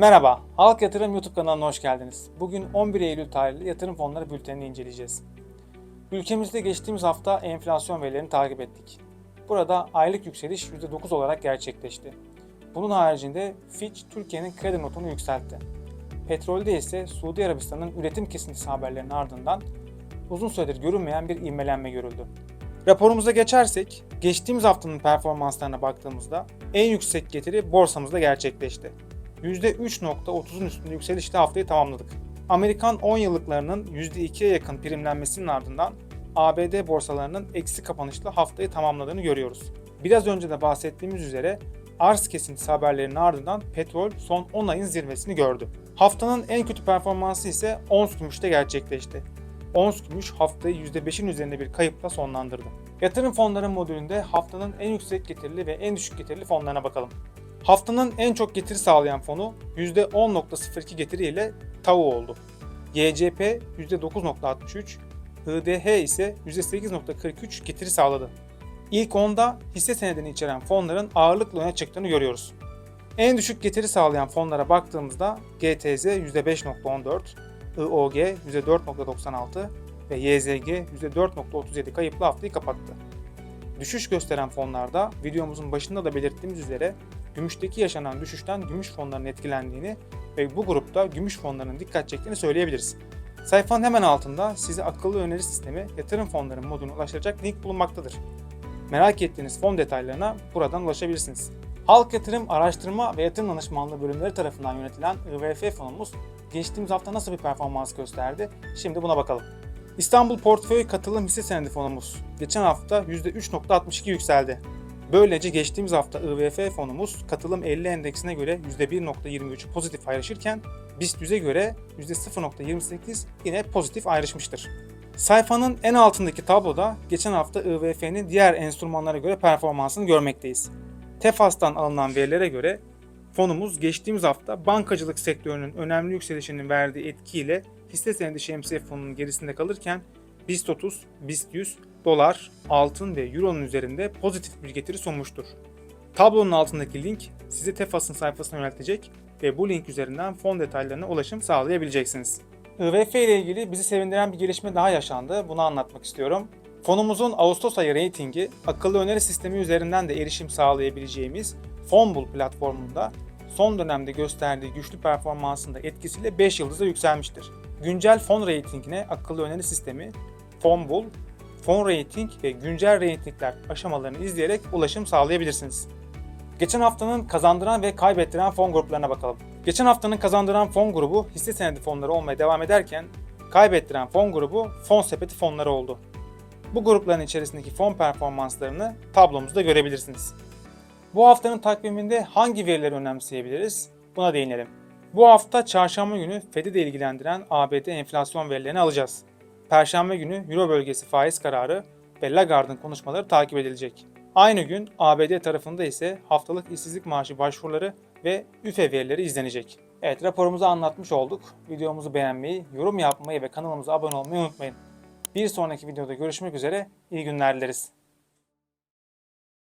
Merhaba, Halk Yatırım YouTube kanalına hoş geldiniz. Bugün 11 Eylül tarihli yatırım fonları bültenini inceleyeceğiz. Ülkemizde geçtiğimiz hafta enflasyon verilerini takip ettik. Burada aylık yükseliş %9 olarak gerçekleşti. Bunun haricinde Fitch Türkiye'nin kredi notunu yükseltti. Petrolde ise Suudi Arabistan'ın üretim kesintisi haberlerinin ardından uzun süredir görünmeyen bir ivmelenme görüldü. Raporumuza geçersek, geçtiğimiz haftanın performanslarına baktığımızda en yüksek getiri borsamızda gerçekleşti. %3.30'un üstünde yükselişle haftayı tamamladık. Amerikan 10 yıllıklarının %2'ye yakın primlenmesinin ardından ABD borsalarının eksi kapanışla haftayı tamamladığını görüyoruz. Biraz önce de bahsettiğimiz üzere arz kesintisi haberlerinin ardından petrol son 10 ayın zirvesini gördü. Haftanın en kötü performansı ise ons gümüşte gerçekleşti. Ons gümüş haftayı %5'in üzerinde bir kayıpla sonlandırdı. Yatırım fonları modülünde haftanın en yüksek getirili ve en düşük getirili fonlarına bakalım. Haftanın en çok getiri sağlayan fonu %10.02 getiri ile TAU oldu. YCP %9.63, IDH ise %8.43 getiri sağladı. İlk onda hisse senedini içeren fonların ağırlıkla öne çıktığını görüyoruz. En düşük getiri sağlayan fonlara baktığımızda GTZ %5.14, IOG %4.96 ve YZG %4.37 kayıplı haftayı kapattı. Düşüş gösteren fonlarda videomuzun başında da belirttiğimiz üzere gümüşteki yaşanan düşüşten gümüş fonlarının etkilendiğini ve bu grupta gümüş fonlarının dikkat çektiğini söyleyebiliriz. Sayfanın hemen altında size akıllı öneri sistemi yatırım fonları moduna ulaştıracak link bulunmaktadır. Merak ettiğiniz fon detaylarına buradan ulaşabilirsiniz. Halk Yatırım Araştırma ve Yatırım Danışmanlığı bölümleri tarafından yönetilen IVF fonumuz geçtiğimiz hafta nasıl bir performans gösterdi? Şimdi buna bakalım. İstanbul Portföy Katılım Hisse Senedi fonumuz geçen hafta %3.62 yükseldi. Böylece geçtiğimiz hafta IVF fonumuz katılım 50 endeksine göre %1.23 pozitif ayrışırken BIST 100'e göre %0.28 yine pozitif ayrışmıştır. Sayfanın en altındaki tabloda geçen hafta IVF'nin diğer enstrümanlara göre performansını görmekteyiz. Tefas'tan alınan verilere göre fonumuz geçtiğimiz hafta bankacılık sektörünün önemli yükselişinin verdiği etkiyle hisse senedi şemsiye fonunun gerisinde kalırken BIST 30, BIST 100, dolar, altın ve euronun üzerinde pozitif bir getiri sunmuştur. Tablonun altındaki link sizi Tefas'ın sayfasına yöneltecek ve bu link üzerinden fon detaylarına ulaşım sağlayabileceksiniz. IVF ile ilgili bizi sevindiren bir gelişme daha yaşandı. Bunu anlatmak istiyorum. Fonumuzun Ağustos ayı reytingi akıllı öneri sistemi üzerinden de erişim sağlayabileceğimiz Fonbul platformunda son dönemde gösterdiği güçlü performansında etkisiyle 5 yıldıza yükselmiştir. Güncel fon reytingine akıllı öneri sistemi Fonbul, fon rating ve güncel reytingler aşamalarını izleyerek ulaşım sağlayabilirsiniz. Geçen haftanın kazandıran ve kaybettiren fon gruplarına bakalım. Geçen haftanın kazandıran fon grubu hisse senedi fonları olmaya devam ederken kaybettiren fon grubu fon sepeti fonları oldu. Bu grupların içerisindeki fon performanslarını tablomuzda görebilirsiniz. Bu haftanın takviminde hangi verileri önemseyebiliriz? Buna değinelim. Bu hafta çarşamba günü Fed'i de ilgilendiren ABD enflasyon verilerini alacağız. Perşembe günü Euro bölgesi faiz kararı ve Lagarde'ın konuşmaları takip edilecek. Aynı gün ABD tarafında ise haftalık işsizlik maaşı başvuruları ve üfe verileri izlenecek. Evet raporumuzu anlatmış olduk. Videomuzu beğenmeyi, yorum yapmayı ve kanalımıza abone olmayı unutmayın. Bir sonraki videoda görüşmek üzere. İyi günler dileriz.